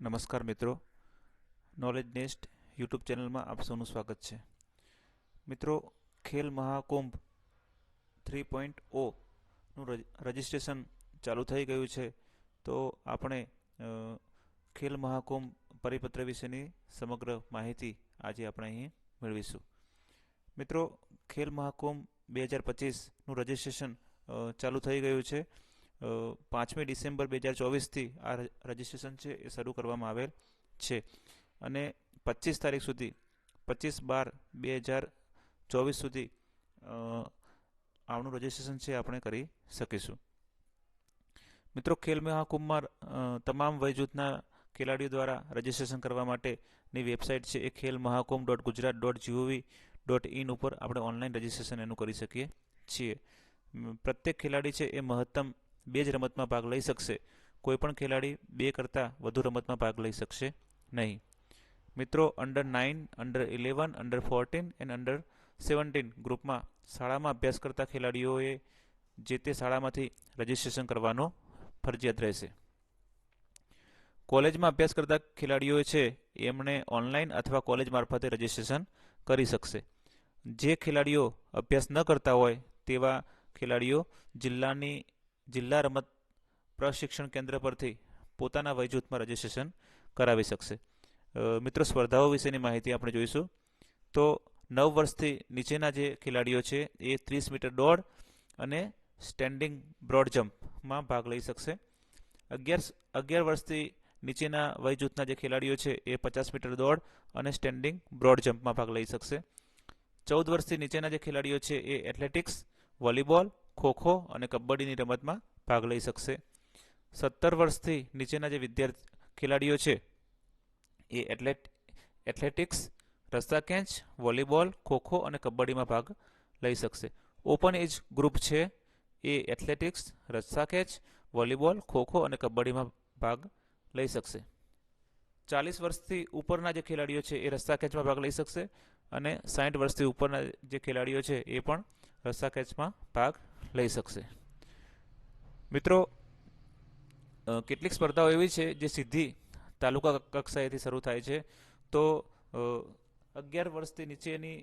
નમસ્કાર મિત્રો. Knowledge nest YouTube ચેનલમાં આપ સૌનું સ્વાગત છે. મિત્રો, ખેલ મહાકુંભ થ્રી પોઈન્ટ ઓનું રજિસ્ટ્રેશન ચાલુ થઈ ગયું છે. તો આપણે ખેલ મહાકુંભ પરિપત્ર વિશેની સમગ્ર માહિતી આજે આપણે અહીં મેળવીશું. મિત્રો, ખેલ મહાકુંભ બે હજાર પચીસનું રજિસ્ટ્રેશન ચાલુ થઈ ગયું છે. પાંચમી ડિસેમ્બર બે હજાર ચોવીસથી આ રજિસ્ટ્રેશન છે, એ શરૂ કરવામાં આવેલ છે. અને પચીસ તારીખ સુધી, પચીસ બાર બે હજાર ચોવીસ સુધી આવનું રજિસ્ટ્રેશન છે, આપણે કરી શકીશું. મિત્રો, ખેલ મહાકુંભમાં તમામ વયજૂથના ખેલાડીઓ દ્વારા રજિસ્ટ્રેશન કરવા માટેની વેબસાઇટ છે, એ Khel Mahakumbh dot Gujarat dot GOV dot in ઉપર આપણે ઓનલાઈન રજિસ્ટ્રેશન એનું કરી શકીએ છીએ. પ્રત્યેક ખેલાડી છે, એ મહત્તમ બે જ રમતમાં ભાગ લઈ શકશે. કોઈપણ ખેલાડી બે કરતાં વધુ રમતમાં ભાગ લઈ શકશે નહીં. મિત્રો under nine under eleven under fourteen and under seventeen ગ્રુપમાં શાળામાં અભ્યાસ કરતા ખેલાડીઓએ જે તે શાળામાંથી રજિસ્ટ્રેશન કરવાનો ફરજિયાત રહેશે. કોલેજમાં અભ્યાસ કરતા ખેલાડીઓ છે, એમણે ઓનલાઈન અથવા કોલેજ મારફતે રજિસ્ટ્રેશન કરી શકશે. જે ખેલાડીઓ અભ્યાસ ન કરતા હોય તેવા ખેલાડીઓ જિલ્લાની જિલ્લા રમત પ્રશિક્ષણ કેન્દ્ર પરથી પોતાના વયજૂથમાં રજિસ્ટ્રેશન કરાવી શકશે. મિત્રો, સ્પર્ધાઓ વિશેની માહિતી આપણે જોઈશું. તો નવ વર્ષથી નીચેના જે ખેલાડીઓ છે, એ ત્રીસ મીટર દોડ અને સ્ટેન્ડિંગ બ્રોડ જમ્પમાં ભાગ લઈ શકશે. અગિયાર અગિયાર વર્ષથી નીચેના વયજૂથના જે ખેલાડીઓ છે, એ પચાસ મીટર દોડ અને સ્ટેન્ડિંગ બ્રોડ જમ્પમાં ભાગ લઈ શકશે. ચૌદ વર્ષથી નીચેના જે ખેલાડીઓ છે, એ એથ્લેટિક્સ, વોલીબોલ ખોખો અને કબડ્ડીની રમતમાં ભાગ લઈ શકશે. સત્તર વર્ષથી નીચેના જે વિદ્યાર્થી ખેલાડીઓ છે, એ એથ્લેટ, એથ્લેટિક્સ, રસ્તા કેચ, વોલીબોલ, ખોખો અને કબડ્ડીમાં ભાગ લઈ શકશે. ઓપન એજ ગ્રુપ છે, એ એથ્લેટિક્સ, રસ્તા કેચ, વોલીબોલ, ખોખો અને કબડ્ડીમાં ભાગ લઈ શકશે. ચાલીસ વર્ષથી ઉપરના જે ખેલાડીઓ છે, એ રસ્તા કેચમાં ભાગ લઈ શકશે અને સાઠ વર્ષથી ઉપરના જે ખેલાડીઓ છે, એ પણ રસ્તા કેચમાં ભાગ લઈ શકશે. મિત્રો કેટલીક સ્પર્ધાઓ એવી છે જે સીધી તાલુકા કક્ષાએથી શરૂ થાય છે. તો અગિયાર વર્ષથી નીચેની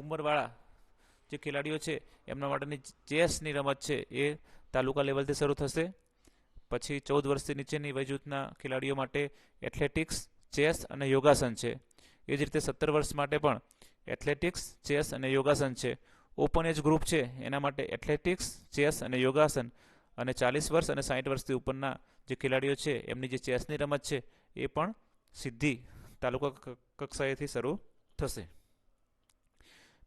ઉંમરવાળા જે ખેલાડીઓ છે, એમના માટેની ચેસની રમત છે એ તાલુકા લેવલથી શરૂ થશે. પછી ચૌદ વર્ષથી નીચેની વયજૂથના ખેલાડીઓ માટે એથ્લેટિક્સ, ચેસ અને યોગાસન છે. એ જ રીતે સત્તર વર્ષ માટે પણ એથ્લેટિક્સ, ચેસ અને યોગાસન છે. ઓપન એજ ગ્રુપ છે. એના માટે એથ્લેટિક્સ, ચેસ અને યોગાસન અને ચાલીસ વર્ષ અને સાઠ વર્ષથી ઉપરના જે ખેલાડીઓ છે, એમની જે ચેસની રમત છે, એ પણ સીધી તાલુકા કક્ષાએથી શરૂ થશે.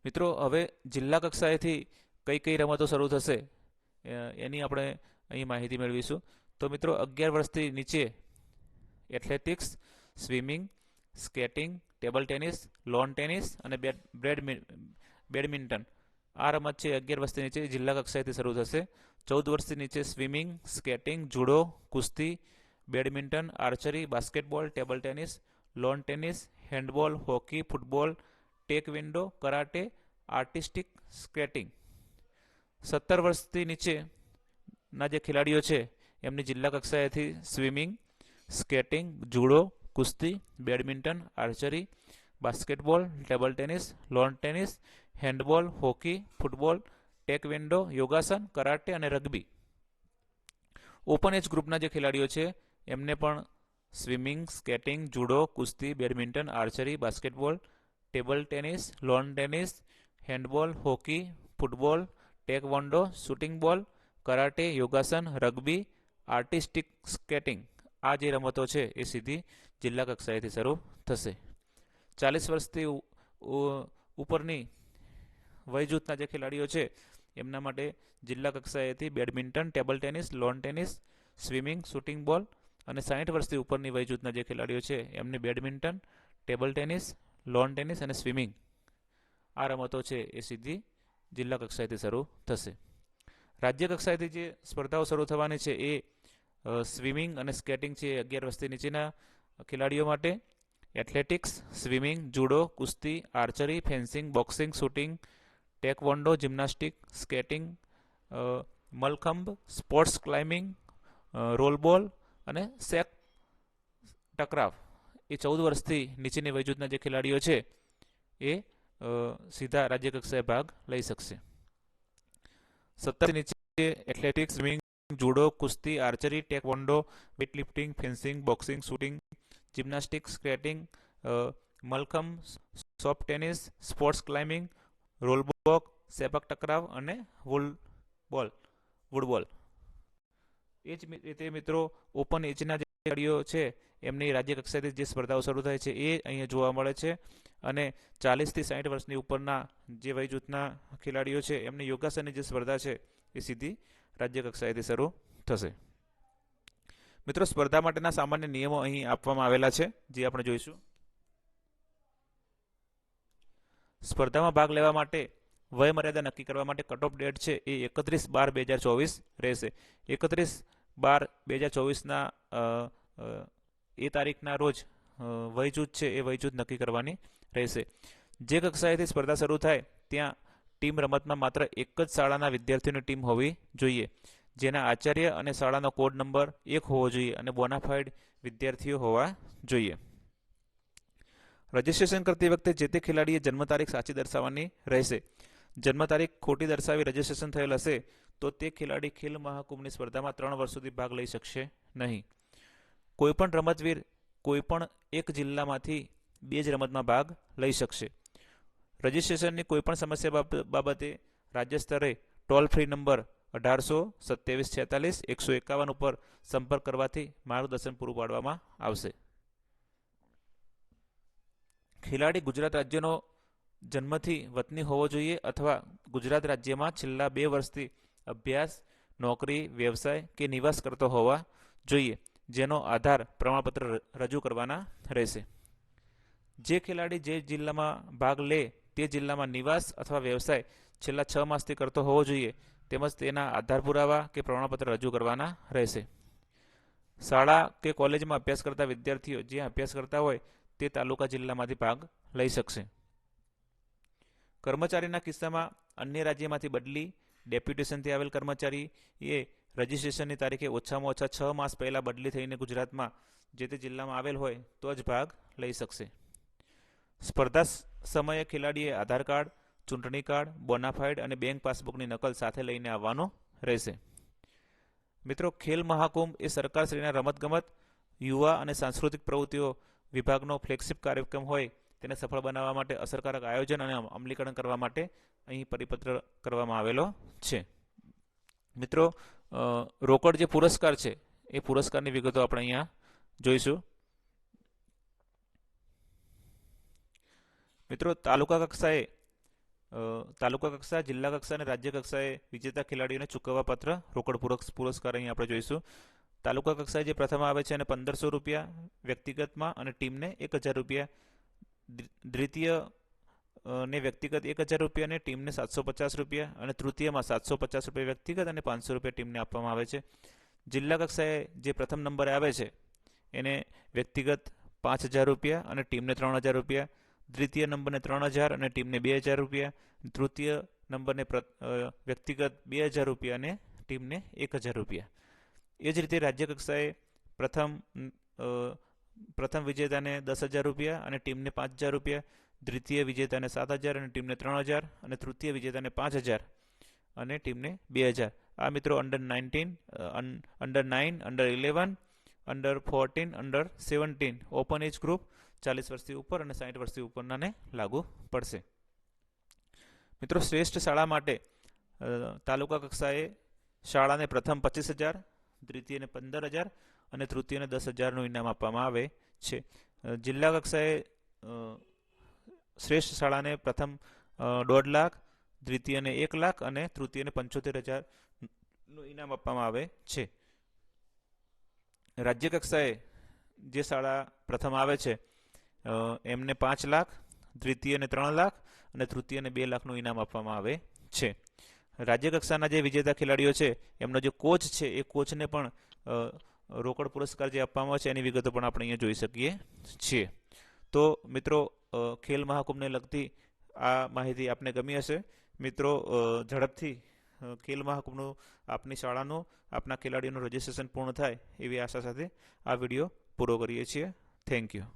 મિત્રો, હવે જિલ્લા કક્ષાએથી કઈ કઈ રમતો શરૂ થશે એની આપણે અહીં માહિતી મેળવીશું. તો મિત્રો, અગિયાર વર્ષથી નીચે athletics, swimming, skating, table tennis, lawn tennis અને બેડમિન્ટન. આ રમત છે અગિયાર વર્ષથી નીચે જિલ્લા કક્ષાએથી શરૂ થશે. ચૌદ વર્ષથી નીચે સ્વિમિંગ, સ્કેટિંગ, જુડો, કુસ્તી, badminton, archery, basketball, table tennis, lawn tennis, handball, hockey, football, taekwondo, karate, artistic, skating. સત્તર વર્ષથી નીચેના જે ખેલાડીઓ છે, એમની જિલ્લા કક્ષાએથી સ્વિમિંગ, સ્કેટિંગ, જુડો, કુસ્તી, badminton, archery, basketball, table tennis, lawn tennis handball, hockey, football, taekwondo, yogasan, karate અને રગ્બી. ઓપન એજ ગ્રુપના જે ખેલાડીઓ છે, એમને પણ સ્વિમિંગ, સ્કેટિંગ, જુડો, કુસ્તી, badminton, archery, basketball, table tennis, lawn tennis, handball, hockey, football, taekwondo, shooting ball, karate, yogasan, rugby, artistic skating આ જે રમતો છે એ સીધી જિલ્લા કક્ષાએથી શરૂ થશે. ચાલીસ વર્ષથી ઉપરની વય જૂથના જે ખેલાડીઓ છે, એમના માટે જિલ્લા કક્ષાએથી badminton, table tennis lawn tennis swimming shooting ball અને સાઠ વર્ષથી ઉપરની વય જૂથના જે ખેલાડીઓ છે, એમને badminton, table tennis lawn tennis અને સ્વિમિંગ આ રમતો છે એ સીધી જિલ્લા કક્ષાએથી શરૂ થશે. રાજ્ય કક્ષાએથી જે સ્પર્ધાઓ શરૂ થવાની છે એ સ્વિમિંગ અને સ્કેટિંગ છે અગિયાર વર્ષથી નીચેના ખેલાડીઓ માટે. એથ્લેટિક્સ સ્વિમિંગ જુડો કુસ્તી archery fencing boxing shooting taekwondo gymnastic skating mallakhamb sports climbing roll ball અને સેક ટકરાવ. એ ચૌદ વર્ષથી નીચેની વયજૂથના જે ખેલાડીઓ છે, એ સીધા રાજ્યકક્ષાએ ભાગ લઈ શકશે. સત્તર નીચે એથ્લેટિક્સ સ્વિમિંગ જુડો કુસ્તી archery taekwondo weightlifting fencing boxing shooting gymnastic skating mallakhamb soft tennis sports climbing roll ball sepak takraw અને વુલ બોલ વુડબોલ એ જ રીતે મિત્રો ઓપન એજના જે ખેલાડીઓ છે, એમની રાજ્ય કક્ષાએથી જે સ્પર્ધાઓ શરૂ થાય છે, એ અહીંયા જોવા મળે છે. અને ચાલીસથી સાઠ વર્ષની ઉપરના જે વય જૂથના ખેલાડીઓ છે, એમની યોગાસનની જે સ્પર્ધા છે, એ સીધી રાજ્ય કક્ષાએથી શરૂ થશે. મિત્રો, સ્પર્ધા માટેના સામાન્ય નિયમો અહીં આપવામાં આવેલા છે, જે આપણે જોઈશું. સ્પર્ધામાં ભાગ લેવા માટે, વયમર્યાદા નક્કી કરવા માટે કટ ઓફ ડેટ છે એ એકત્રીસ બાર બે હજાર ચોવીસ રહેશે. એકત્રીસ બાર બે હજાર ચોવીસના એ તારીખના રોજ વયજૂથ છે એ વયજૂથ નક્કી કરવાની રહેશે. જે કક્ષાએથી સ્પર્ધા શરૂ થાય ત્યાં ટીમ રમતમાં માત્ર એક જ શાળાના વિદ્યાર્થીઓની ટીમ હોવી જોઈએ. જેના આચાર્ય અને શાળાનો કોડ નંબર એક હોવો જોઈએ અને બોનાફાઇડ વિદ્યાર્થીઓ હોવા જોઈએ. રજીસ્ટ્રેશન કરતી વખતે જે તે ખેલાડીએ જન્મ તારીખ સાચી દર્શાવવાની રહેશે, જન્મ તારીખ ખોટી દર્શાવી રજીસ્ટ્રેશન થયેલ હશે, તો તે ખેલાડી ખેલ મહાકુંભની સ્પર્ધામાં ત્રણ વર્ષ સુધી ભાગ લઈ શકશે નહીં. કોઈપણ રમતવીર કોઈપણ એક જિલ્લામાંથી બે જ રમતમાં ભાગ લઈ શકશે. રજિસ્ટ્રેશનની કોઈપણ સમસ્યા બાબ- બાબતે રાજ્ય સ્તરે ટોલ ફ્રી નંબર અઢારસો સત્યાવીસ છેતાલીસ એકસો એકાવન ઉપર સંપર્ક કરવાથી માર્ગદર્શન પૂરું પાડવામાં આવશે. ખેલાડી ગુજરાત રાજ્યનો જન્મથી વતની હોવો જોઈએ અથવા ગુજરાત રાજ્યમાં છેલ્લા બે વર્ષથી અભ્યાસ, નોકરી, વ્યવસાય કે નિવાસ કરતો હોવા જોઈએ, જેનો આધાર પ્રમાણપત્ર રજૂ કરવાના રહેશે. જે ખેલાડી જે જિલ્લામાં ભાગ લે તે જિલ્લામાં નિવાસ અથવા વ્યવસાય છેલ્લા છ માસથી કરતો હોવો જોઈએ, તેમજ તેના આધાર પુરાવા કે પ્રમાણપત્ર રજૂ કરવાના રહેશે. શાળા કે કોલેજમાં અભ્યાસ કરતા વિદ્યાર્થીઓ જે અભ્યાસ કરતા હોય તે તાલુકા જિલ્લામાંથી ભાગ લઈ શકશે. કર્મચારીના કિસ્સામાં અન્ય રાજ્યમાંથી બદલી ડેપ્યુટેશનથી આવેલ કર્મચારી એ રજિસ્ટ્રેશનની તારીખે ઓછામાં ઓછા છ માસ પહેલાં બદલી થઈને ગુજરાતમાં જે તે જિલ્લામાં આવેલ હોય તો જ ભાગ લઈ શકશે. સ્પર્ધા સમયે ખેલાડીએ આધાર કાર્ડ, ચૂંટણી કાર્ડ બોનાફાઇડ અને બેંક પાસબુકની નકલ સાથે લઈને આવવાનો રહેશે. મિત્રો, ખેલ મહાકુંભ એ સરકારશ્રીના રમતગમત, યુવા અને સાંસ્કૃતિક પ્રવૃત્તિઓ વિભાગનો ફ્લેગશિપ કાર્યક્રમ હોય, તેને સફળ બનાવવા માટે અસરકારક આયોજન અને અમ- અમલીકરણ કરવા માટે અહીં પરિપત્ર કરવામાં આવેલો છે. મિત્રો રોકડ જે પુરસ્કાર છે, એ પુરસ્કારની વિગતો આપણે અહીંયા જોઈશું. મિત્રો, તાલુકા કક્ષાએ તાલુકા કક્ષા, જિલ્લા કક્ષા અને રાજ્ય કક્ષાએ વિજેતા ખેલાડીઓને ચૂકવવા પત્ર રોકડ પુરસ્ક- પુરસ્કાર અહીં આપણે જોઈશું. તાલુકા કક્ષાએ જે પ્રથમ આવે છે એને પંદરસો રૂપિયા વ્યક્તિગતમાં અને ટીમને એક હજાર રૂપિયા. દ્વિતીય ને વ્યક્તિગત એક હજાર રૂપિયા અને ટીમને સાતસો પચાસ રૂપિયા અને તૃતીયમાં સાતસો પચાસ રૂપિયા વ્યક્તિગત અને પાંચસો રૂપિયા ટીમને આપવામાં આવે છે. જિલ્લા કક્ષાએ જે પ્રથમ નંબરે આવે છે એને વ્યક્તિગત પાંચ હજાર રૂપિયા અને ટીમને ત્રણ હજાર રૂપિયા. દ્વિતીય નંબરને ત્રણ હજાર અને ટીમને બે હજાર રૂપિયા. તૃતીય નંબરને વ્યક્તિગત બે હજાર રૂપિયા અને ટીમને એક હજાર રૂપિયા. એ જ રીતે રાજ્ય કક્ષાએ પ્રથમ પ્રથમ વિજેતાને દસ હજાર રૂપિયા અને ટીમને પાંચ હજાર રૂપિયા, દ્વિતીય વિજેતાને સાત હજાર અને ટીમને ત્રણ હજાર અને તૃતીય વિજેતાને પાંચ હજાર અને ટીમને બે હજાર. આ મિત્રો under nineteen under nine under eleven under fourteen under seventeen open age group ચાલીસ વર્ષથી ઉપર અને સાઠ વર્ષથી ઉપરનાને લાગુ પડશે. મિત્રો શ્રેષ્ઠ શાળા માટે તાલુકા કક્ષાએ શાળાને પ્રથમ પચીસ હજાર દ્વિતીયને પંદર હજાર અને તૃતીયને દસ હજારનું ઇનામ આપવામાં આવે છે. જિલ્લા કક્ષાએ શ્રેષ્ઠ શાળાને પ્રથમ દોઢ લાખ દ્વિતીયને એક લાખ અને તૃતીયને પંચોતેર હજારનું ઇનામ આપવામાં આવે છે. રાજ્ય કક્ષાએ જે શાળા પ્રથમ આવે છે એમને પાંચ લાખ દ્વિતીયને ત્રણ લાખ અને તૃતીયને બે લાખનું ઇનામ આપવામાં આવે છે. રાજ્ય કક્ષાના જે વિજેતા ખેલાડીઓ છે, એમનો જે કોચ છે, એ કોચને પણ રોકડ પુરસ્કાર જે આપવામાં છે, એની વિગતો પણ આપણે અહીંયા જોઈ શકીએ છીએ. તો મિત્રો ખેલ મહાકુંભને લગતી આ માહિતી આપને ગમી હશે. મિત્રો ઝડપથી ખેલ મહાકુંભનું આપની શાળાનું, આપના ખેલાડીઓનું રજીસ્ટ્રેશન પૂર્ણ થાય એવી આશા સાથે આ વીડિયો પૂરો કરીએ છીએ. Thank you